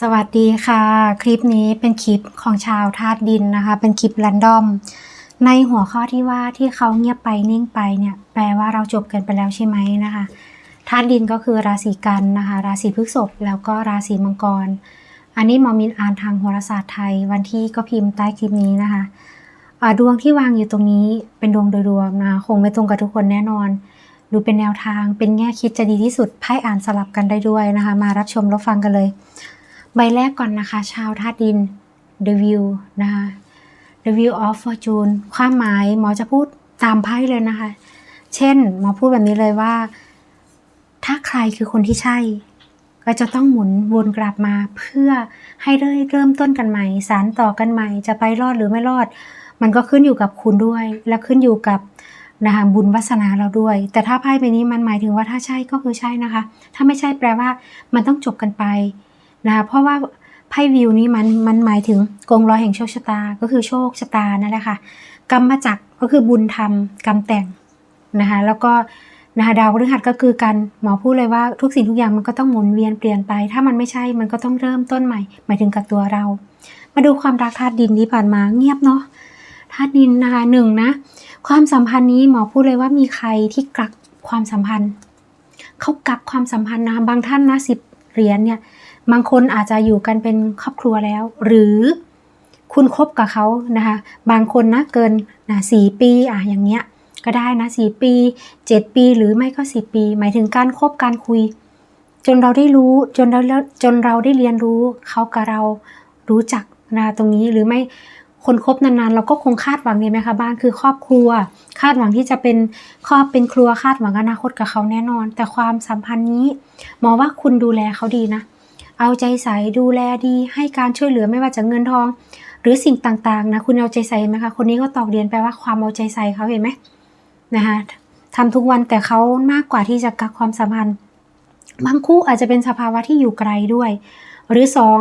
สวัสดีค่ะ คลิปนี้เป็นคลิปของชาวธาตุดินนะคะ เป็นคลิปแรนดอม ในหัวข้อที่ว่าที่เขาเงียบไปนิ่งไปเนี่ย แปลว่าเราจบกันไปแล้วใช่ไหมนะคะธาตุดินก็คือราศีกันนะคะ ราศีพฤษภแล้วก็ราศีมังกร อันนี้มอมินอ่านทางโหราศาสตร์ไทย วันที่ก็พิมพ์ใต้คลิปนี้นะคะดวงที่วางอยู่ตรงนี้เป็นดวงโดยรวมนะคงไม่ตรงกับทุกคนแน่นอนดูเป็นแนวทางเป็นแง่คิดจะดีที่สุดไพ่อ่านสลับกันได้ด้วยนะคะ มารับชมรับฟังกันเลย ใบแรกก่อนนะคะ ชาวธาตุดิน The View นะคะ The View of Fortune ความหมายหมอจะพูดตามไพ่เลยนะคะ เช่น หมอพูดแบบนี้เลยว่า ถ้าใครคือคนที่ใช่ ก็จะต้องหมุนวนกลับมาเพื่อให้ได้เริ่มต้นกันใหม่ สารต่อกันใหม่ จะไปรอดหรือไม่รอด มันก็ขึ้นอยู่กับคุณด้วย และขึ้นอยู่กับนะคะบุญวาสนาเราด้วย แต่ถ้าไพ่ใบนี้มันหมายถึงว่าถ้าใช่ก็คือใช่นะคะ ถ้าไม่ใช่แปลว่ามันต้องจบกันไป นะคะเพราะว่าไพ่วิวนี้มันมันหมายถึงกงล้อยแห่งโชคชะตาก็คือโชคชะตานั่นแหละค่ะกรรมมาจักก็คือบุญทำกรรมแต่งนะคะแล้วก็นะคะดาวพฤหัสก็คือการหมอพูดเลยว่าทุกสิ่งทุกอย่างมันก็ต้องหมุนเวียนเปลี่ยนไป ถ้ามันไม่ใช่มันก็ต้องเริ่มต้นใหม่ หมายถึงกับตัวเรา มาดูความรักธาตุดินที่ผ่านมาเงียบเนาะธาตุดินนะคะหนึ่งนะความสัมพันธ์นี้หมอพูดเลยว่ามีใครที่กักความสัมพันธ์เขากักความสัมพันธ์นะบางท่านนะสิบเหรียญเนี่ย บางคนอาจจะอยู่กันเป็นครอบครัวแล้ว หรือคุณคบกับเขานะคะ บางคนนะเกินนะสี่ปีอะอย่างเงี้ยก็ได้นะสี่ปีเจ็ดปีหรือไม่ก็สิบปี หมายถึงการคบการคุย จนเราได้รู้จนเราจนเราได้เรียนรู้เขากับเรารู้จักนะตรงนี้หรือไม่คนคบนานๆ เราก็คงคาดหวังดีไหมคะบ้านคือครอบครัว คาดหวังที่จะเป็นครอบเป็นครัวคาดหวังอนาคตกับเขาแน่นอน แต่ความสัมพันธ์นี้หมอว่าคุณดูแลเขาดีนะ เอาใจใส่ดูแลดี ให้การช่วยเหลือไม่ว่าจะเงินทอง หรือสิ่งต่างๆนะคุณเอาใจใส่ไหมคะคนนี้ก็ตอกเรียนแปลว่าความเอาใจใส่เขาเห็นไหมนะคะทำทุกวันแต่เขามากกว่าที่จะกักความสัมพันธ์บางคู่อาจจะเป็นสภาวะที่อยู่ไกลด้วย หรือสอง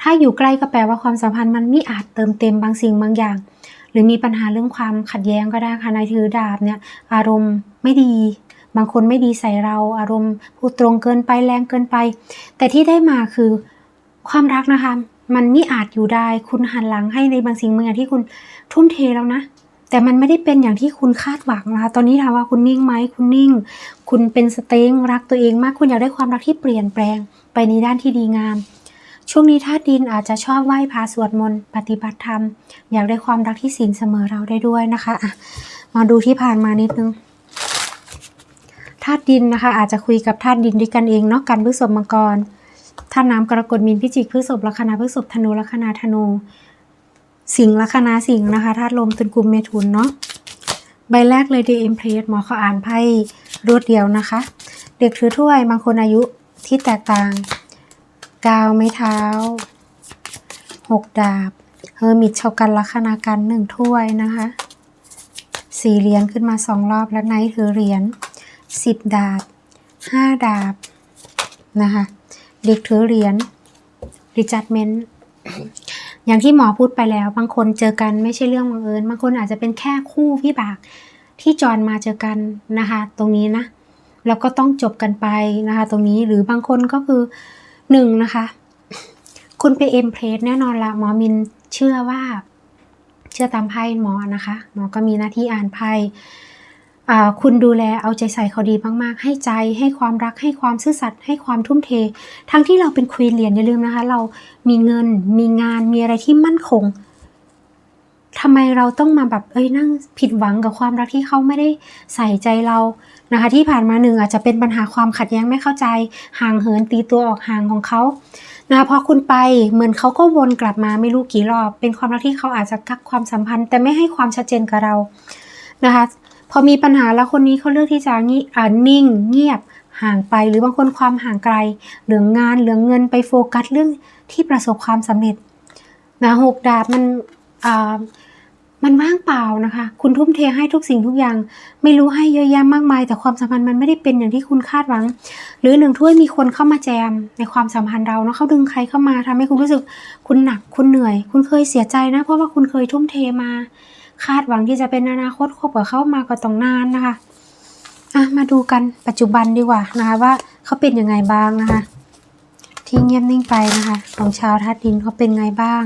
ถ้าอยู่ใกล้ก็แปลว่าความสัมพันธ์มันไม่อาจเติมเต็มบางสิ่งบางอย่าง หรือมีปัญหาเรื่องความขัดแย้งก็ได้ค่ะในถือดาบเนี่ยอารมณ์ไม่ดี บางคนไม่ดีใส่เราอารมณ์พูดตรงเกินไปแรงเกินไป แต่ที่ได้มาคือความรักนะคะ มันนี่อาจอยู่ได้ คุณหันหลังให้ในบางสิ่งบางอย่างที่คุณทุ่มเทแล้วนะ แต่มันไม่ได้เป็นอย่างที่คุณคาดหวังนะคะตอนนี้ถามว่าคุณนิ่งไหมคุณนิ่ง คุณเป็นสเต็งรักตัวเองมากคุณอยากได้ความรักที่เปลี่ยนแปลงไปในด้านที่ดีงามช่วงนี้ธาตุดินอาจจะชอบไหว้พระสวดมนต์ปฏิบัติธรรม อยากได้ความรักที่สินเสมอเราได้ด้วยนะคะ มาดูที่ผ่านมานิดนึงาตุดินนะคะ อาจจะคุยกับธาตุดินด้วยกันเองเนาะกันพฤษภมังกรธาตุน้ำกรกฎมีนพิจิกพฤษภลัคนาพฤษภธนูลัคนาธนู สิงห์ลัคนาสิงห์นะคะธาตุลมตุลกุมเมถุนเนาะใบแรกเลยเดีเอ็มเพลสหมอเขาอ่านไพ่รวดเดียวนะคะ เด็กถือถ้วยบางคนอายุที่แตกต่าง กาวไม้เท้าหกดาบเฮอร์มิตชาวกันลัคนากันหนึ่งถ้วยนะคะสี่เหรียญขึ้นมาสองรอบแล้วไนท์ถือเหรียญ สิบดาบห้าดาบนะคะเด็กถือเหรียญ readjustment อย่างที่หมอพูดไปแล้ว บางคนเจอกันไม่ใช่เรื่องบังเอิญบางคนอาจจะเป็นแค่คู่พี่บากที่จรมาเจอกันนะคะ ตรงนี้นะแล้วก็ต้องจบกันไปนะคะ ตรงนี้หรือบางคนก็คือหนึ่งนะคะ คุณไปเอ็มเพรสแน่นอนละหมอมินเชื่อว่า เชื่อตามไพ่หมอนะคะ หมอก็มีหน้าที่อ่านไพ่ คุณดูแลเอาใจใส่เขาดีมาก ๆ ให้ใจให้ความรักให้ความซื่อสัตย์ให้ความทุ่มเท ทั้งที่เราเป็นควีนเหรียญอย่าลืมนะคะ เรามีเงินมีงานมีอะไรที่มั่นคงทำไมเราต้องมาแบบเอ้ยนั่งผิดหวังกับความรักที่เขาไม่ได้ใส่ใจเรานะคะ ที่ผ่านมาหนึ่งอาจจะเป็นปัญหาความขัดแย้งไม่เข้าใจ ห่างเหินตีตัวออกห่างของเขานะคะพอคุณไปเหมือนเขาก็วนกลับมาไม่รู้กี่รอบ เป็นความรักที่เขาอาจจะกักความสัมพันธ์ แต่ไม่ให้ความชัดเจนกับเรานะคะ พอมีปัญหาแล้วคนนี้เขาเลือกที่จะงีอ่านิ่ง เงียบห่างไป หรือบางคนความห่างไกลเหลืองงานเหลืองเงินไปโฟกัสเรื่องที่ประสบความสำเร็จนะหกดาบมันมันว่างเปล่านะคะ คุณทุ่มเทให้ทุกสิ่งทุกอย่าง ไม่รู้ให้เยอะแยะมากมาย แต่ความสัมพันธ์มันไม่ได้เป็นอย่างที่คุณคาดหวัง หรือหนึ่งถ้วยมีคนเข้ามาแจมในความสัมพันธ์เราเนาะเขาดึงใครเข้ามาทำให้คุณรู้สึก คุณหนักคุณเหนื่อย คุณเคยเสียใจนะ เพราะว่าคุณเคยทุ่มเทมา คาดหวังที่จะเป็นอนาคตคบกับเขามาก็ต้องนานนะคะอะมาดูกันปัจจุบันดีกว่านะคะว่าเขาเป็นยังไงบ้างนะคะ ที่เงียบนิ่งไปนะคะ ของชาวธาตุดินเขาเป็นไงบ้าง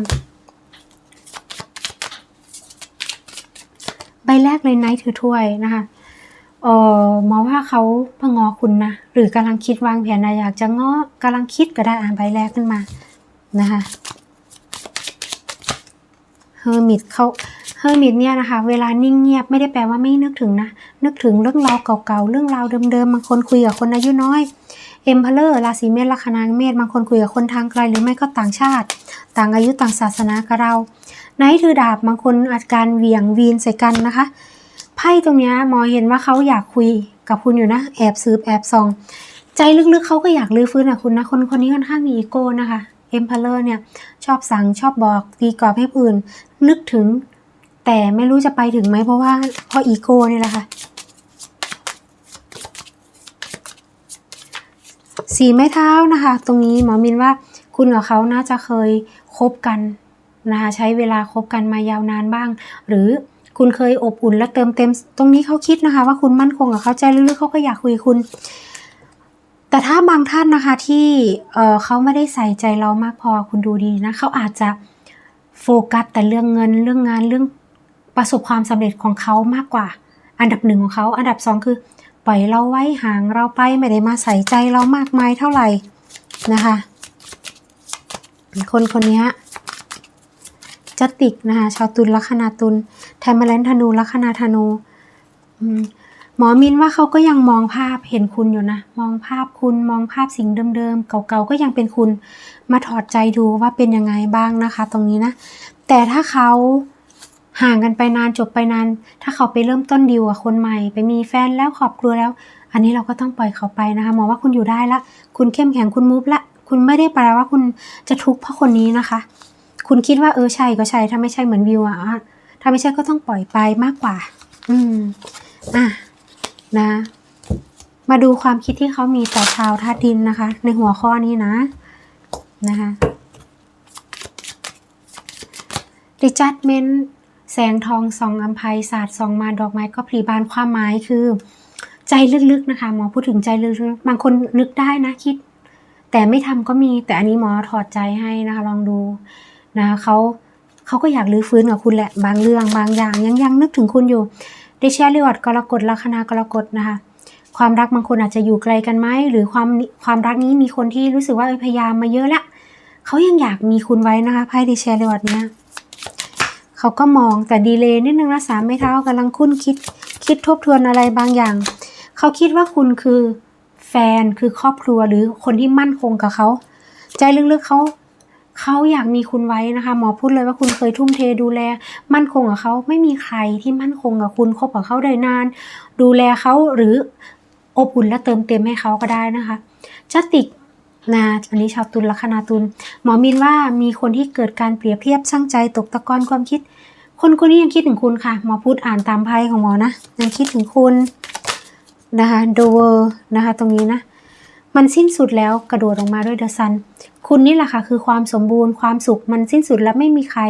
ใบแรกเลยไนท์ถือถ้วยนะคะเออมอว่าเขาพงอคุณนะ หรือกำลังคิดวางแผนนะอยากจะง้อกำลังคิดก็ได้อ่านใบแรกขึ้นมานะคะ เฮอร์มิตเขาเฮอร์มิตเนี่ยนะคะ เวลานิ่งเงียบไม่ได้แปลว่าไม่นึกถึงนะ นึกถึงเรื่องราวเก่าๆ เรื่องราวเดิมๆ บางคนคุยกับคนอายุน้อย เอ็มพเลอร์ราศีเมษลัคนางเมษบางคนคุยกับคนทางไกลหรือไม่ก็ต่างชาติ ต่างอายุต่างศาสนากับเราไนท์ถือดาบบางคนอาการเหวี่ยงวีนใส่กันนะคะไพ่ตรงนี้มอเห็นว่าเขาอยากคุยกับคุณอยู่นะ แอบสืบแอบส่อง ใจลึกๆเขาก็อยากลื้อฟื้นอะคุณนะ คนคนนี้ค่อนข้างมีอีโก้นะคะ เอ็มพเลอร์เนี่ยชอบสั่งชอบบอกตีกรอบให้ผู้อื่น นึกถึง แต่ไม่รู้จะไปถึงไหมเพราะว่าเพราะอีโก้นี่แหละค่ะสีไม้เท้านะคะ ตรงนี้หมอมินว่าคุณกับเขาน่าจะเคยคบกันนะคะใช้เวลาคบกันมายาวนานบ้าง หรือคุณเคยอบอุ่นและเติมเต็ม ตรงนี้เขาคิดนะคะ ว่าคุณมั่นคงกับเขาใจลึกๆเขาก็อยากคุยกับคุณ แต่ถ้าบางท่านนะคะที่เเขาไม่ได้ใส่ใจเรามากพอคุณดูดีนะเขาอาจจะโฟกัสแต่เรื่องเงินเรื่องงานเรื่องประสบความสำเร็จของเขามากกว่า อันดับหนึ่งของเขา อันดับสองคือปล่อยเราไว้ห่างเราไปไม่ได้มาใส่ใจเรามากมายเท่าไหร่นะคะคนคนนี้จะติกนะคะชาวตุลลัคนาตุลไทมาแลนธนูลัคนาธนูอืม หมอมินว่าเขาก็ยังมองภาพเห็นคุณอยู่นะ มองภาพคุณมองภาพสิ่งเดิมๆ เก่าๆ ก็ยังเป็นคุณ มาถอดใจดูว่าเป็นยังไงบ้างนะคะ ตรงนี้นะ แต่ถ้าเขาห่างกันไปนานจบไปนาน ถ้าเขาไปเริ่มต้นดีลกับคนใหม่ ไปมีแฟนแล้วครอบครัวแล้ว อันนี้เราก็ต้องปล่อยเขาไปนะคะหมอว่าคุณอยู่ได้ละ คุณเข้มแข็งคุณมูฟละ คุณไม่ได้แปลว่าคุณจะทุกข์เพราะคนนี้นะคะ คุณคิดว่าเออใช่ก็ใช่ ถ้าไม่ใช่เหมือนวิวอะอะถ้าไม่ใช่ก็ต้องปล่อยไปมากกว่า อืมอะ นะ มาดูความคิดที่เขามีต่อชาวธาตุดินนะคะ ในหัวข้อนี้นะนะคะดิจัดเมนแสงทองสองอัมภัยศาสตร์สองมาดอกไม้ก็พลีบานความหมายคือ ใจลึกๆนะคะหมอพูดถึงใจลึกๆบางคนนึกได้นะคิด แต่ไม่ทำก็มี แต่อันนี้หมอถอดใจให้นะคะ ลองดูนะเขาเขาก็อยากรื้อฟื้นกับคุณแหละบางเรื่องบางอย่างยังยังนึกถึงคุณอยู่ ได้แชร์รีวอร์ดกรกฎลัคนากรกฎนะคะความรักบางคนอาจจะอยู่ไกลกันไหมหรือความความรักนี้มีคนที่รู้สึกว่าพยายามมาเยอะละเขายังอยากมีคุณไว้นะคะไพ่ดิแชร์รีวอร์ดเนี้ยเขาก็มองแต่ดีเลย์นิดนึงนะสามไม่เท้ากำลังคุ้นคิดคิดทบทวนอะไรบางอย่าง เขาคิดว่าคุณคือแฟนคือครอบครัวหรือคนที่มั่นคงกับเขา ใจลึกๆเขา เขาอยากมีคุณไว้นะคะ หมอพูดเลยว่าคุณเคยทุ่มเทดูแล มั่นคงกับเขาไม่มีใครที่มั่นคงกับคุณคบกับเขาได้นาน ดูแลเขาหรืออบอุ่นและเติมเต็มให้เขาก็ได้นะคะจัติกนะอันนี้ชาวตุลลัคนาตุลหมอมินว่ามีคนที่เกิดการเปรียบเทียบช่างใจตกตะกอนความคิด คนคนนี้ยังคิดถึงคุณค่ะหมอพูดอ่านตามไพ่ของหมอนะยังคิดถึงคุณนะคะโดเวอร์นะคะ ตรงนี้นะ มันสิ้นสุดแล้วกระโดดออกมาด้วยเดอะซัน คุณนี่แหละค่ะคือความสมบูรณ์ความสุขมันสิ้นสุดแล้วไม่มีใคร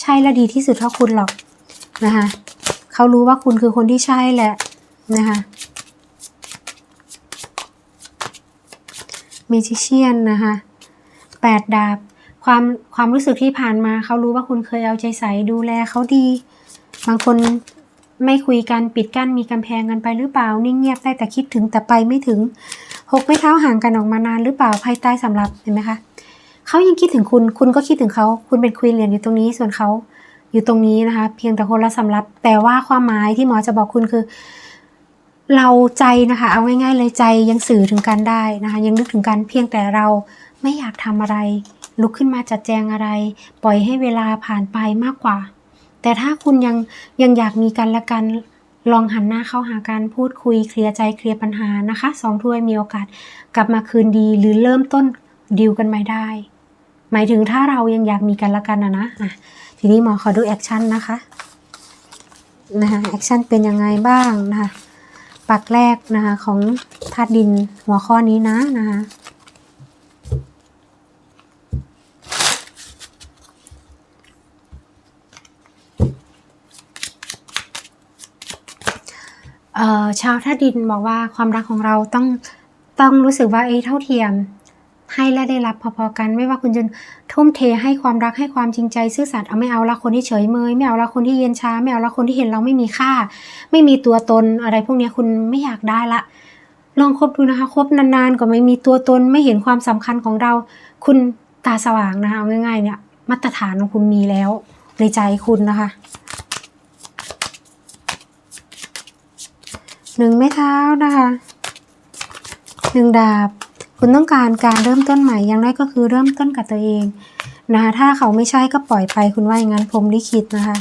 ใช่และดีที่สุดเท่าคุณหรอกนะคะเขารู้ว่าคุณคือคนที่ใช่แหละนะคะเมจิเชียนนะคะแปดดาบความความรู้สึกที่ผ่านมาเขารู้ว่าคุณเคยเอาใจใส่ดูแลเขาดี บางคนไม่คุยกันปิดกั้นมีกำแพงกันไปหรือเปล่านิ่งเงียบได้แต่คิดถึงแต่ไปไม่ถึง หกไม่เท้าห่างกันออกมานานหรือเปล่าภายใต้สำหรับเห็นไหมคะเขายังคิดถึงคุณ คุณก็คิดถึงเขา คุณเป็นควีนเหรียญอยู่ตรงนี้ ส่วนเขาอยู่ตรงนี้นะคะ เพียงแต่คนละสำรับ แต่ว่าความหมายที่หมอจะบอกคุณคือ เราใจนะคะ เอาง่ายๆเลยใจยังสื่อถึงกันได้นะคะ ยังนึกถึงกันเพียงแต่เราไม่อยากทำอะไร ลุกขึ้นมาจัดแจงอะไร ปล่อยให้เวลาผ่านไปมากกว่า แต่ถ้าคุณยังยังอยากมีกันและกัน ลองหันหน้าเข้าหากันพูดคุยเคลียร์ใจเคลียร์ปัญหานะคะสองถ้วยมีโอกาสกลับมาคืนดีหรือเริ่มต้นดีลกันใหม่ได้ หมายถึงถ้าเรายังอยากมีกันละกันนะนะอะทีนี้หมอขอดูแอคชั่นนะคะนะคะแอคชั่นเป็นยังไงบ้างนะคะปักแรกนะคะของธาตุดินหัวข้อนี้นะนะคะ ชาวท่าตุดินบอกว่าความรักของเราต้องต้องรู้สึกว่าเอ้เท่าเทียม ให้และได้รับพอๆกัน ไม่ว่าคุณจะทุ่มเทให้ความรักให้ความจริงใจซื่อสัตย์เอาไม่เอาละคนที่เฉยเมยไม่เอาละคนที่เย็นชาไม่เอาละคนที่เห็นเราไม่มีค่า ไม่มีตัวตนอะไรพวกนี้คุณไม่อยากได้ละลองคบดูนะคะคบนานๆก็ไม่มีตัวตนไม่เห็นความสำคัญของเรา คุณตาสว่างนะคะง่ายๆเนี่ยมาตรฐานของคุณมีแล้วในใจคุณนะคะ หนึ่งไม้เท้านะคะหนึ่งดาบ คุณต้องการการเริ่มต้นใหม่อย่างน้อยก็คือเริ่มต้นกับตัวเองนะคะถ้าเขาไม่ใช่ก็ปล่อยไปคุณว่าอย่างนั้นผมลิขิตนะคะ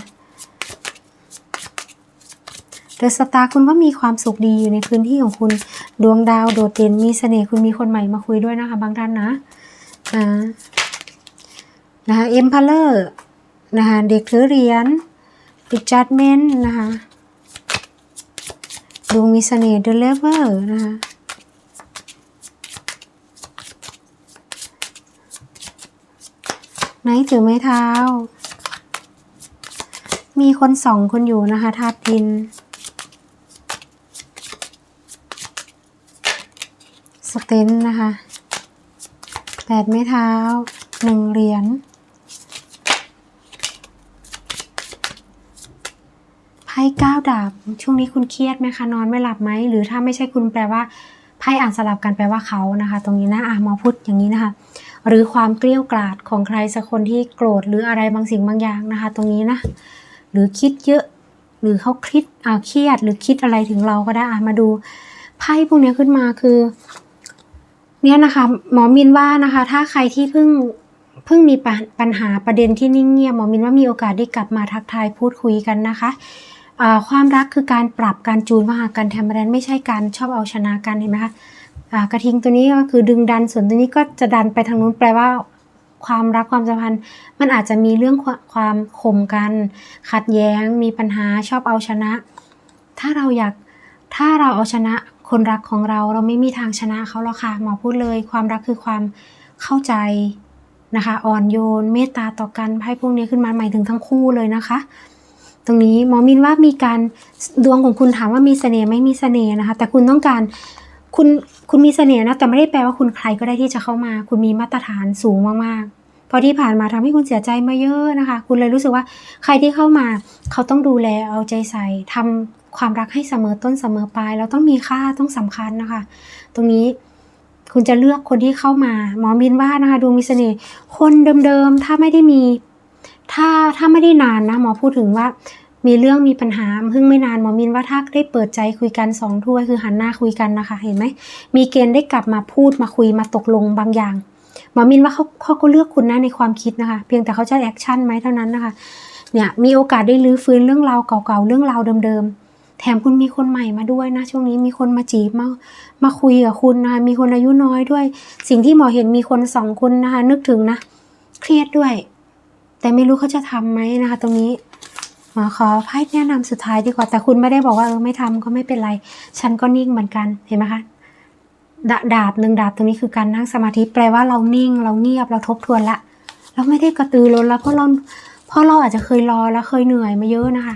เดอะสตาร์คุณว่ามีความสุขดีอยู่ในพื้นที่ของคุณดวงดาวโดดเด่นมีเสน่ห์คุณมีคนใหม่มาคุยด้วยนะคะ บางท่านนะอ่านะคะเอ็มพาเลอร์นะคะเด็กถือเหรียญดิจัดเมนนะคะ ดวงมีเสน่ห์เดลเวอร์นะคะไหนถือไม้เท้า มีคนสองคนอยู่นะคะธาตุดิน สเตนนะคะแปดไม้เท้าหนึ่งเหรียญ ไพ่ก้าดาบช่วงนี้คุณเครียดไหมคะนอนไม่หลับไหมหรือถ้าไม่ใช่คุณแปลว่าไพ่อ่านสลับกันแปลว่าเขานะคะ ตรงนี้นะอะมอพูดอย่างนี้นะคะ หรือความเกลี้ยวกล่อดของใครสักคนที่โกรธหรืออะไรบางสิ่งบางอย่างนะคะ ตรงนี้นะ หรือคิดเยอะหรือเขาคิดอ่าเครียดหรือคิดอะไรถึงเราก็ได้อะมาดูไพ่พวกนี้ขึ้นมาคือ เนี่ยนะคะหมอมินว่านะคะ ถ้าใครที่เพิ่งเพิ่งมีปัญหาประเด็นที่นิ่งเงียบหมอมินว่ามีโอกาสได้กลับมาทักทายพูดคุยกันนะคะ ความรักคือการปรับการจูนมาหากันแทมเปอร์แรนไม่ใช่การชอบเอาชนะกันเห็นไหมคะกระทิงตัวนี้ก็คือดึงดันส่วนตัวนี้ก็จะดันไปทางนู้นแปลว่าความรักความสัมพันธ์ มันอาจจะมีเรื่องความความข่มกัน ขัดแย้ง มีปัญหาชอบเอาชนะ ถ้าเราอยากถ้าเราเอาชนะคนรักของเราเราไม่มีทางชนะเขาหรอกค่ะหมอพูดเลย ความรักคือความเข้าใจนะคะ อ่อนโยน เมตตาต่อกันไพ่พวกนี้ขึ้นมาหมายถึงทั้งคู่เลยนะคะ ตรงนี้หมอมินว่ามีการดวงของคุณถามว่ามีเสน่ห์ไหม่มีเสน่ห์นะคะ แต่คุณต้องการคุณคุณมีเสน่ห์นะแต่ไม่ได้แปลว่าคุณใครก็ได้ที่จะเข้ามา คุณมีมาตรฐานสูงมากๆเพราะที่ผ่านมาทำให้คุณเสียใจมาเยอะนะคะ คุณเลยรู้สึกว่าใครที่เข้ามา เขาต้องดูแลเอาใจใส่ทำความรักให้เสมอต้นเสมอปลายแล้วต้องมีค่าต้องสำคัญนะคะ ตรงนี้คุณจะเลือกคนที่เข้ามา หมอมินว่านะคะดวงมีเสน่ห์คนเดิมๆถ้าไม่ได้มี ถ้าถ้าไม่ได้นานนะหมอพูดถึงว่ามีเรื่องมีปัญหาเพิ่งไม่นานหมอมินว่าถ้าได้เปิดใจคุยกันสองถ้วยคือหันหน้าคุยกันนะคะ เห็นไหมมีเกณฑ์ได้กลับมาพูดมาคุยมาตกลงบางอย่างหมอมินว่าเขาเขาก็เลือกคุณนะในความคิดนะคะ เพียงแต่เขาจะแอคชั่นไหมเท่านั้นนะคะเนี่ยมีโอกาสได้ลื้อฟื้นเรื่องราวเก่าๆเรื่องราวเดิมๆแถมคุณมีคนใหม่มาด้วยนะ ช่วงนี้มีคนมาจีบมามาคุยกับคุณนะคะมีคนอายุน้อยด้วย สิ่งที่หมอเห็นมีคนสองคนนะคะนึกถึงนะ เครียดด้วย แต่ไม่รู้เขาจะทำไหมนะคะ ตรงนี้หมอขอไพ่แนะนำสุดท้ายดีกว่า แต่คุณไม่ได้บอกว่าเออไม่ทำก็ไม่เป็นไร ฉันก็นิ่งเหมือนกันเห็นไหมคะดาดาบหนึ่งดาบตรงนี้คือการนั่งสมาธิแปลว่าเรานิ่ง เราเงียบเราทบทวนละ เราไม่ได้กระตือรือร้นแล้วเพราะเราเพราะเราอาจจะเคยรอแล้วเคยเหนื่อยมาเยอะนะคะ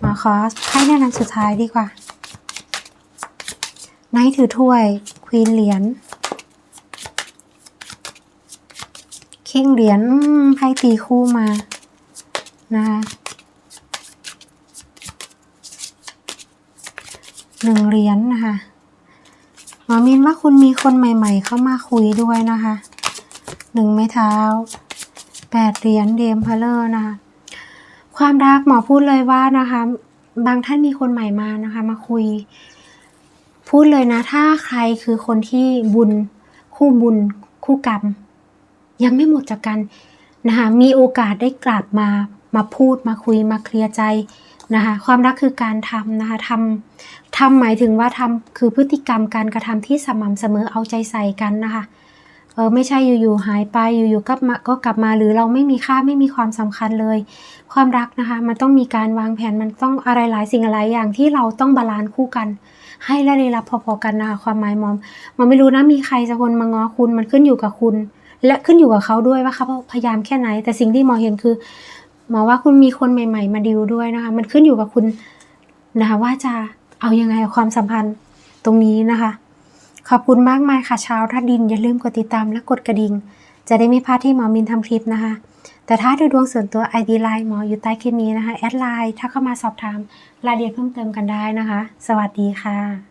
หมอขอให้แนะนำสุดท้ายดีกว่าไนท์ถือถ้วยควีนเหรียญ เข่งเหรียญอืมไพ่ตีคู่มานะคะหนึ่งเหรียญนะคะหมอมินว่าคุณมีคนใหม่ ๆ เข้ามาคุยด้วยนะคะหนึ่งไม้เท้าแปดเหรียญเดมพาเลอร์นะคะความรักหมอพูดเลยว่านะคะ บางท่านมีคนใหม่มานะคะ มาคุย พูดเลยนะ ถ้าใครคือคนที่บุญคู่บุญคู่กรรม ยังไม่หมดจากกันนะคะมีโอกาสได้กลับมามาพูดมาคุยมาเคลียร์ใจนะคะความรักคือการทำนะคะทำทำหมายถึงว่าทำคือพฤติกรรมการกระทำที่สม่ำเสมอเอาใจใส่กันนะคะเออไม่ใช่อยู่ๆหายไปอยู่ๆก็มาก็กลับมาหรือเราไม่มีค่าไม่มีความสำคัญเลย ความรักนะคะมันต้องมีการวางแผนมันต้องอะไรหลายสิ่งหลายอย่างที่เราต้องบาลานซ์คู่กัน ให้และได้รับพอๆกันนะคะความหมายมอมมอมไม่รู้นะมีใครสักคนมาง้อคุณมันขึ้นอยู่กับคุณ และขึ้นอยู่กับเขาด้วยว่าเขาพยายามแค่ไหน แต่สิ่งที่หมอเห็นคือหมอว่าคุณมีคนใหม่ ๆ มาดิวด้วยนะคะ มันขึ้นอยู่กับคุณนะคะว่าจะเอายังไงความสัมพันธ์ตรงนี้นะคะ ขอบคุณมากมายค่ะชาวธาดินอย่าลืมกดติดตามและกดกระดิ่ง จะได้ไม่พลาดที่หมอมินทำคลิปนะคะ แต่ถ้าดูดวงส่วนตัว ID ไลน์หมออยู่ใต้คลิปนี้นะคะแอดไลน์ถ้าเข้ามาสอบถามรายละเอียดเพิ่มเติมกันได้นะคะ สวัสดีค่ะ